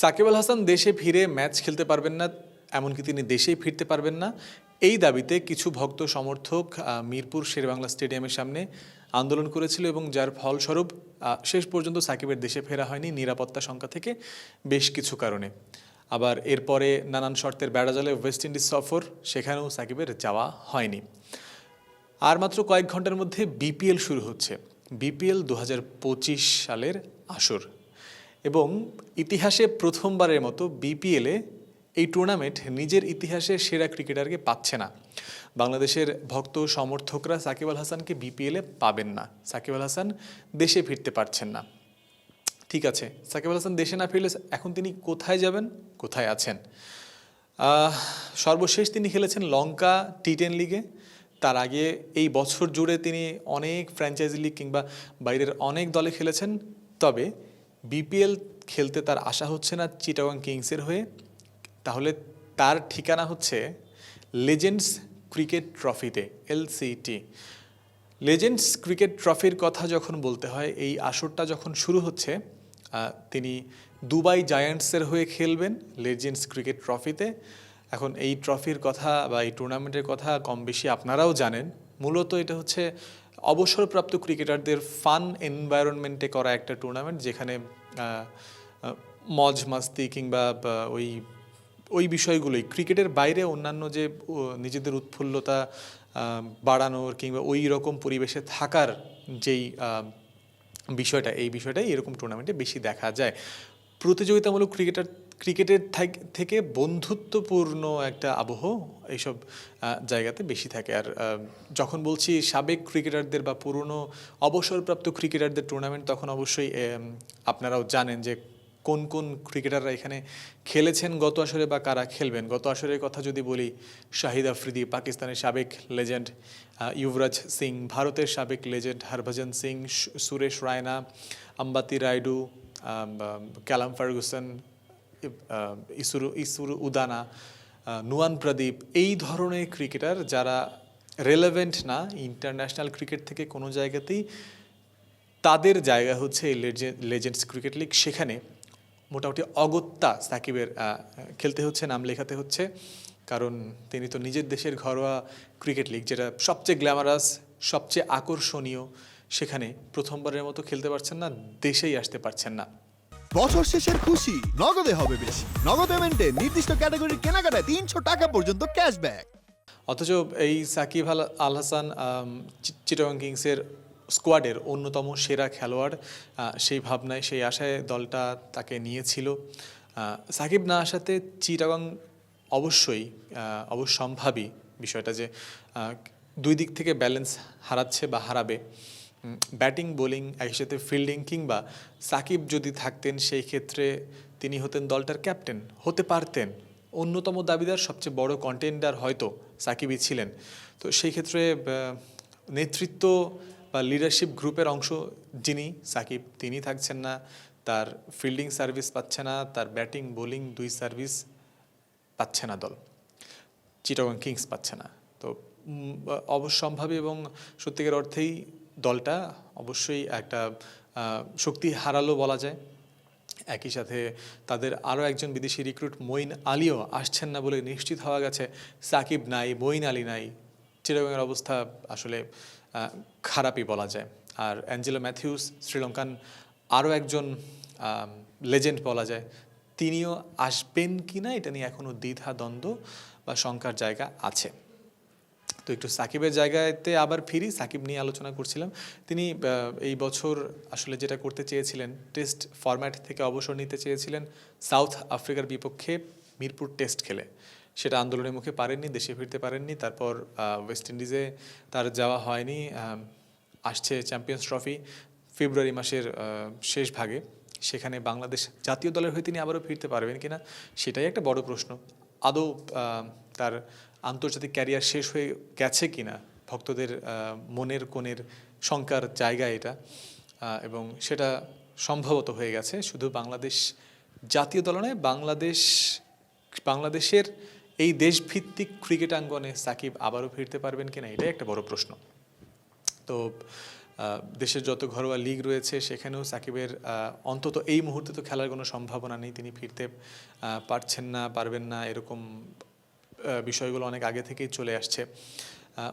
সাকিব আল হাসান দেশে ফিরে ম্যাচ খেলতে পারবেন না, এমনকি তিনি দেশেই ফিরতে পারবেন না। এই দাবিতে কিছু ভক্ত সমর্থক মিরপুর শেরবাংলা স্টেডিয়ামের সামনে আন্দোলন করেছিল এবং যার ফলস্বরূপ শেষ পর্যন্ত সাকিবের দেশে ফেরা হয়নি নিরাপত্তা সংখ্যা থেকে বেশ কিছু কারণে। আবার এরপরে নানান শর্তের বেড়াজালে ওয়েস্ট ইন্ডিজ সফর, সেখানেও সাকিবের যাওয়া হয়নি। আর মাত্র কয়েক ঘণ্টার মধ্যে বিপিএল শুরু হচ্ছে। বিপিএল দু হাজার পঁচিশ সালের আসর। এবং ইতিহাসে প্রথমবারের মতো বিপিএলে এই টুর্নামেন্ট নিজের ইতিহাসে সেরা ক্রিকেটারকে পাচ্ছে না। বাংলাদেশের ভক্ত সমর্থকরা সাকিব আল হাসানকে বিপিএলে পাবেন না। সাকিব আল হাসান দেশে ফিরতে পারছেন না। ঠিক আছে, সাকিব আল হাসান দেশে না ফিরলে এখন তিনি কোথায় যাবেন? কোথায় আছেন? সর্বশেষ তিনি খেলেছেন লঙ্কা টি টেন লিগে তার আগে এই বছর জুড়ে তিনি অনেক ফ্র্যাঞ্চাইজি লিগ কিংবা বাইরের অনেক দলে খেলেছেন। তবে বিপিএল খেলতে তার আশা হচ্ছে না চিটাগং কিংসের হয়ে। তাহলে তার ঠিকানা হচ্ছে লেজেন্ডস ক্রিকেট ট্রফিতে এলসিটি লেজেন্ডস ক্রিকেট ট্রফির কথা যখন বলতে হয়, এই আসরটা যখন শুরু হচ্ছে তিনি দুবাই জায়ান্টসের হয়ে খেলবেন লেজেন্ডস ক্রিকেট ট্রফিতে এখন এই ট্রফির কথা বা এই টুর্নামেন্টের কথা কম বেশি আপনারাও জানেন। মূলত এটা হচ্ছে অবসরপ্রাপ্ত ক্রিকেটারদের ফান এনভায়রনমেন্টে করা একটা টুর্নামেন্ট যেখানে মজ মাস্তি কিংবা ওই ওই বিষয়গুলোই ক্রিকেটের বাইরে অন্যান্য যে নিজেদের উৎফুল্লতা বাড়ানোর কিংবা ওই রকম পরিবেশে থাকার যেই বিষয়টা, এই বিষয়টাই এরকম টুর্নামেন্টে বেশি দেখা যায়। প্রতিযোগিতামূলক ক্রিকেটার ক্রিকেটের থাক- বন্ধুত্বপূর্ণ একটা আবহ এইসব জায়গাতে বেশি থাকে। আর যখন বলছি সাবেক ক্রিকেটারদের বা পুরনো অবসরপ্রাপ্ত ক্রিকেটারদের টুর্নামেন্ট তখন অবশ্যই আপনারাও জানেন যে কোন কোন ক্রিকেটাররা এখানে খেলেছেন, গত আসরে বা কারা খেলবেন। গত আসরের কথা যদি বলি, শাহিদ আফ্রিদি, পাকিস্তানের সাবেক লেজেন্ড ইউবরাজ সিং, ভারতের সাবেক legend Harbhajan Singh Suresh Raina, Ambati Rayudu Callum Ferguson Isuru Isuru Udana Nuwan Pradeep, এই ধরনের ক্রিকেটার যারা রেলেভেন্ট না ইন্টারন্যাশনাল ক্রিকেট থেকে কোনো জায়গাতেই তাদের জায়গা হচ্ছে এই লেজেন্ডস ক্রিকেট লিগ সেখানে মোটামুটি অগত্যা সাকিবের খেলতে হচ্ছে, নাম লেখাতে হচ্ছে। কারণ তিনি তো নিজের দেশের ঘরোয়া ক্রিকেট লিগ যেটা সবচেয়ে গ্ল্যামারাস সবচেয়ে আকর্ষণীয়। সেখানে প্রথমবারের মতো খেলতে পারছেন না, দেশেই আসতে পারছেন না। বছর শেষের খুশি। নগদে হবে বেশি। নগদ পেমেন্টে নির্দিষ্ট ক্যাটাগরির কেনাকাটায় তিনশো টাকা পর্যন্ত ক্যাশব্যাক অথচ এই সাকিব আল- আল হাসান চিটাগং কিংসের স্কোয়াডের অন্যতম সেরা খেলোয়াড় সেই ভাবনায়, সেই আশায় দলটা তাকে নিয়েছিল। সাকিব না আসাতে চিটাগং অবশ্যই অবশ্যম্ভাবী বিষয়টা যে দুই দিক থেকে ব্যালেন্স হারাচ্ছে বা হারাবে। ব্যাটিং, বোলিং একই সাথে ফিল্ডিং কিংবা সাকিব যদি থাকতেন, সেই ক্ষেত্রে তিনি হতেন দলটার ক্যাপ্টেন, হতে পারতেন। অন্যতম দাবিদার, সবচেয়ে বড় কন্টেন্ডার হয়তো সাকিবই ছিলেন। তো সেই ক্ষেত্রে নেতৃত্ব বা লিডারশিপ গ্রুপের অংশ যিনি, সাকিব, তিনি থাকছেন না। তার ফিল্ডিং সার্ভিস পাচ্ছে না, তার ব্যাটিং বোলিং দুই সার্ভিস পাচ্ছে না দল। চিটাগং কিংস পাচ্ছে না। তো অবশ্যম্ভাবী এবং সত্যিকার অর্থেই দলটা অবশ্যই একটা শক্তি হারালো বলা যায়। একই সাথে তাদের আরও একজন বিদেশি রিক্রুট মঈন আলীও আসছেন না বলে নিশ্চিত হওয়া গেছে। সাকিব নাই, মঈন আলী নাই। চিটাগংয়ের অবস্থা আসলে খারাপই বলা যায়। আর অ্যাঞ্জেলো ম্যাথিউস শ্রীলঙ্কান আরও একজন লেজেন্ড বলা যায়। তিনিও আসবেন কি না এটা নিয়ে এখনও দ্বিধা দ্বন্দ্ব বা শঙ্কার জায়গা আছে। তো একটু সাকিবের জায়গাতে আবার ফিরি, সাকিব নিয়ে আলোচনা করছিলাম। তিনি এই বছর আসলে যেটা করতে চেয়েছিলেন, টেস্ট ফরম্যাট থেকে অবসর নিতে চেয়েছিলেন, সাউথ আফ্রিকার বিপক্ষে মিরপুর টেস্ট খেলে। সেটা আন্দোলনের মুখে পারেননি, দেশে ফিরতে পারেননি, তারপর ওয়েস্ট ইন্ডিজে তার যাওয়া হয়নি আসছে চ্যাম্পিয়ন্স ট্রফি ফেব্রুয়ারি মাসের শেষ ভাগে। সেখানে বাংলাদেশ জাতীয় দলের হয়ে তিনি আবারও ফিরতে পারবেন কিনা, সেটাই একটা বড় প্রশ্ন। আদৌ তার আন্তর্জাতিক ক্যারিয়ার শেষ হয়ে গেছে কিনা, ভক্তদের মনের কোণের শঙ্কার জায়গা এটা এবং সেটা সম্ভবত হয়ে গেছে। শুধু বাংলাদেশ জাতীয় দল নয়, বাংলাদেশ, বাংলাদেশের এই দেশভিত্তিক ক্রিকেট আঙ্গনে সাকিব আবারও ফিরতে পারবেন কিনা, এটাই একটা বড় প্রশ্ন। তো দেশের যত ঘরোয়া লিগ রয়েছে, সেখানেও সাকিবের অন্তত এই মুহূর্তে তো খেলার কোনো সম্ভাবনা নেই, তিনি ফিরতে পারছেন না, পারবেন না, এরকম বিষয়গুলো অনেক আগে থেকেই চলে আসছে।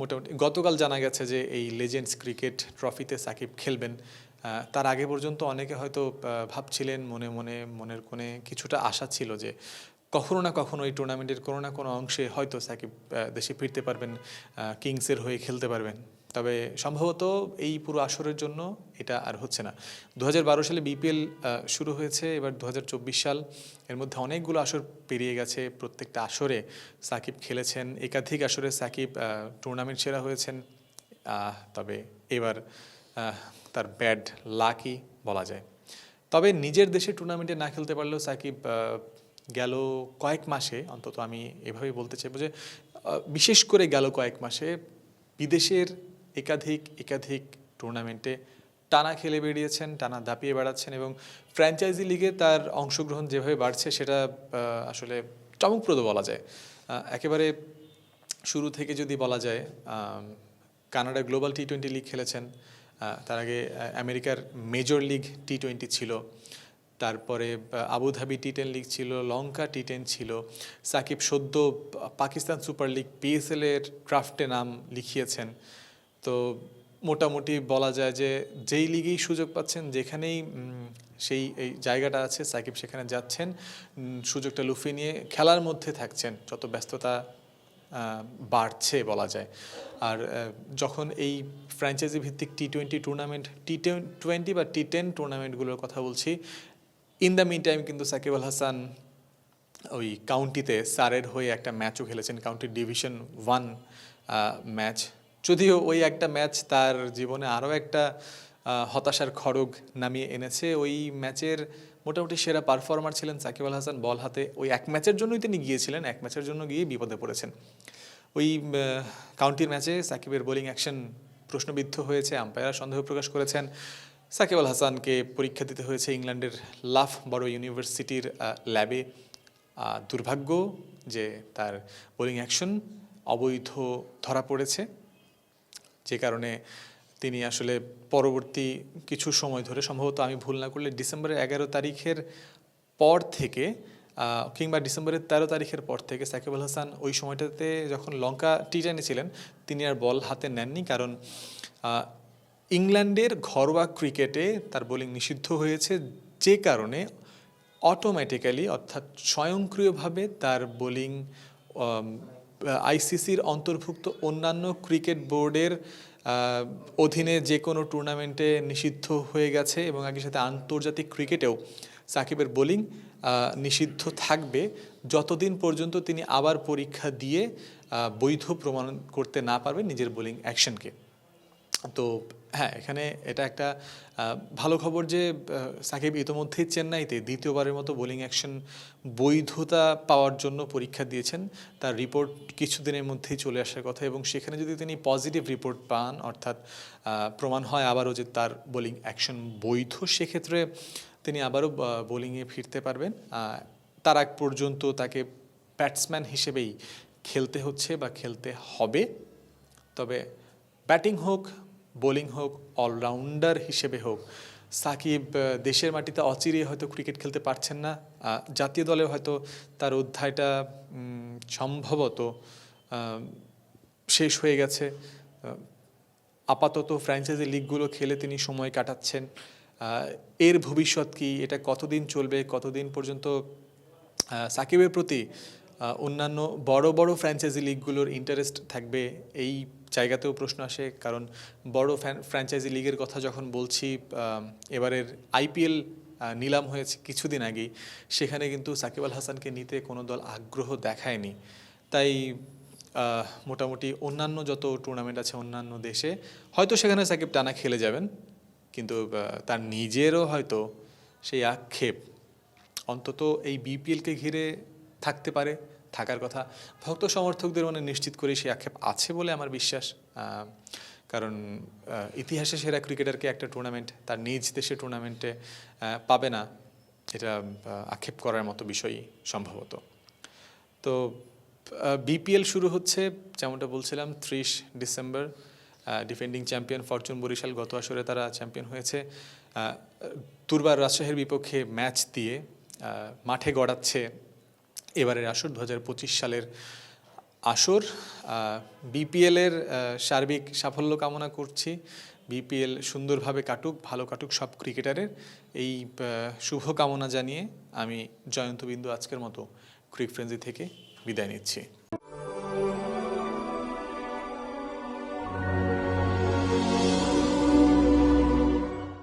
মোটামুটি গতকাল জানা গেছে যে এই লেজেন্ডস ক্রিকেট ট্রফিতে সাকিব খেলবেন। তার আগে পর্যন্ত অনেকে হয়তো ভাবছিলেন, মনে মনে, মনের কোণে কিছুটা আশা ছিল যে কখনো না কখনো এই টুর্নামেন্টের কোনো না কোনো অংশে হয়তো সাকিব দেশে ফিরতে পারবেন কিংসের হয়ে খেলতে পারবেন। তবে সম্ভবত এই পুরো আসরের জন্য এটা আর হচ্ছে না। দু হাজার বারো সালে বিপিএল শুরু হয়েছে, এবার দু হাজার চব্বিশ সাল এর মধ্যে অনেকগুলো আসর পেরিয়ে গেছে। প্রত্যেকটা আসরে সাকিব খেলেছেন, একাধিক আসরে সাকিব টুর্নামেন্ট সেরা হয়েছেন। তবে এবার তার ব্যাড লাকি বলা যায়। তবে নিজের দেশে টুর্নামেন্টে না খেলতে পারলেও সাকিব গেল কয়েক মাসে, অন্তত আমি এভাবেই বলতে চাইব যে বিশেষ করে গেল কয়েক মাসে বিদেশের একাধিক একাধিক টুর্নামেন্টে টানা খেলে বেরিয়েছেন টানা দাপিয়ে বেড়াচ্ছেন এবং ফ্র্যাঞ্চাইজি লিগে তার অংশগ্রহণ যেভাবে বাড়ছে সেটা আসলে চমকপ্রদ বলা যায়। একেবারে শুরু থেকে যদি বলা যায় Canada global T twenty league খেলেছেন। তার আগে আমেরিকার মেজর লিগ টি টোয়েন্টি ছিল। তারপরে আবুধাবি টি টেন লিগ ছিল, লঙ্কা টি টেন ছিল। সাকিব সদ্য পাকিস্তান সুপার লিগ পিএসএল এর ক্রাফটে নাম লিখিয়েছেন। তো মোটামুটি বলা যায় যে যেই লিগেই সুযোগ পাচ্ছেন, যেখানেই সেই, এই জায়গাটা আছে, সাকিব সেখানে যাচ্ছেন সুযোগটা লুফিয়ে নিয়ে খেলার মধ্যে থাকছেন, যত ব্যস্ততা বাড়ছে বলা যায়। আর যখন এই ফ্র্যাঞ্চাইজি ভিত্তিক T twenty tournament T twenty বা টি টেন টুর্নামেন্টগুলোর কথা বলছি ইন দ্য মিন টাইম কিন্তু সাকিব আল হাসান ওই কাউন্টিতে সারের হয়ে একটা ম্যাচও খেলেছেন কাউন্টি ডিভিশন ওয়ান ম্যাচ যদিও ওই একটা ম্যাচ তার জীবনে আরও একটা হতাশার খড়গ নামিয়ে এনেছে। ওই ম্যাচের মোটামুটি সেরা পারফর্মার ছিলেন সাকিব আল হাসান। বল হাতে ওই এক ম্যাচের জন্যই তিনি গিয়েছিলেন, এক ম্যাচের জন্য গিয়ে বিপদে পড়েছেন। ওই কাউন্টির ম্যাচে সাকিবের বোলিং অ্যাকশন প্রশ্নবিদ্ধ হয়েছে আম্পায়ার সন্দেহ প্রকাশ করেছেন। সাকিব আল হাসানকে পরীক্ষা দিতে হয়েছে ইংল্যান্ডের লাফ বড় ইউনিভার্সিটির ল্যাবে। দুর্ভাগ্য যে তার বোলিং অ্যাকশন অবৈধ ধরা পড়েছে। যে কারণে তিনি আসলে পরবর্তী কিছু সময় ধরে সম্ভবত আমি ভুল না করলে ডিসেম্বরের এগারো তারিখের পর থেকে কিংবা ডিসেম্বরের তেরো তারিখের পর থেকে সাকিব আল হাসান ওই সময়টাতে যখন লঙ্কা টি ছিলেন, তিনি আর বল হাতে নেননি কারণ ইংল্যান্ডের ঘরোয়া ক্রিকেটে তার বোলিং নিষিদ্ধ হয়েছে যে কারণে অটোমেটিক্যালি অর্থাৎ স্বয়ংক্রিয়ভাবে তার বোলিং আইসিসির অন্তর্ভুক্ত অন্যান্য ক্রিকেট বোর্ডের অধীনে যে কোনো টুর্নামেন্টে নিষিদ্ধ হয়ে গেছে এবং একই সাথে আন্তর্জাতিক ক্রিকেটেও সাকিবের বোলিং নিষিদ্ধ থাকবে। যতদিন পর্যন্ত তিনি আবার পরীক্ষা দিয়ে বৈধ প্রমাণ করতে না পারবেন নিজের বোলিং অ্যাকশনকে। তো হ্যাঁ এখানে এটা একটা ভালো খবর যে সাকিব ইতোমধ্যেই চেন্নাইতে দ্বিতীয়বারের মতো বোলিং অ্যাকশন বৈধতা পাওয়ার জন্য পরীক্ষা দিয়েছেন। তার রিপোর্ট কিছুদিনের মধ্যেই চলে আসার কথা এবং সেখানে যদি তিনি পজিটিভ রিপোর্ট পান, অর্থাৎ প্রমাণ হয় আবারও যে তার বোলিং অ্যাকশন বৈধ, সেক্ষেত্রে তিনি আবারও বোলিংয়ে ফিরতে পারবেন। তার আগ পর্যন্ত তাকে ব্যাটসম্যান হিসেবেই খেলতে হচ্ছে বা খেলতে হবে। তবে ব্যাটিং হোক বোলিং হোক, অলরাউন্ডার হিসেবে হোক, সাকিব দেশের মাটিতে অচিরে হয়তো ক্রিকেট খেলতে পারছেন না। জাতীয় দলে হয়তো তার অধ্যায়টা সম্ভবত শেষ হয়ে গেছে। আপাতত ফ্র্যাঞ্চাইজি লিগগুলো খেলে তিনি সময় কাটাচ্ছেন। এর ভবিষ্যৎ কি, এটা কতদিন চলবে, কতদিন পর্যন্ত সাকিবের প্রতি অন্যান্য বড় বড় ফ্র্যাঞ্চাইজি লিগগুলোর ইন্টারেস্ট থাকবে, এই জায়গাতেও প্রশ্ন আসে, কারণ বড় ফ্র্যাঞ্চাইজি লিগের কথা যখন বলছি এবারের আইপিএল নিলাম হয়েছে কিছুদিন আগেই, সেখানে কিন্তু সাকিব আল হাসানকে নিতে কোনো দল আগ্রহ দেখায়নি। তাই মোটামুটি অন্যান্য যত টুর্নামেন্ট আছে অন্যান্য দেশে, হয়তো সেখানে সাকিব টানা খেলে যাবেন, কিন্তু তার নিজেরও হয়তো সেই আক্ষেপ। অন্তত এই বিপিএলকে ঘিরে থাকতে পারে। থাকার কথা। ভক্ত সমর্থকদের মনে নিশ্চিত করে সেই আক্ষেপ আছে বলে আমার বিশ্বাস। কারণ ইতিহাসে সেরা ক্রিকেটারকে একটা টুর্নামেন্ট তার নিজ দেশে টুর্নামেন্টে পাবে না এটা আক্ষেপ করার মতো বিষয়ই সম্ভবত। তো বিপিএল শুরু হচ্ছে যেমনটা বলছিলাম ত্রিশ December defending champion fortune Barishal গত আসরে তারা চ্যাম্পিয়ন হয়েছে। আহ, দুর্বার রাজশাহীর বিপক্ষে ম্যাচ দিয়ে মাঠে গড়াচ্ছে এবারের আসর দু হাজার পঁচিশ সালের আসর বিপিএলের সার্বিক সাফল্য কামনা করছি। বিপিএল সুন্দরভাবে কাটুক, ভালো কাটুক সব ক্রিকেটারের। এই শুভকামনা শুভ কামনা জানিয়ে আমি জয়ন্ত বিন্দু আজকের মতো ক্রিক ফ্রেন্সি থেকে বিদায় নিচ্ছি।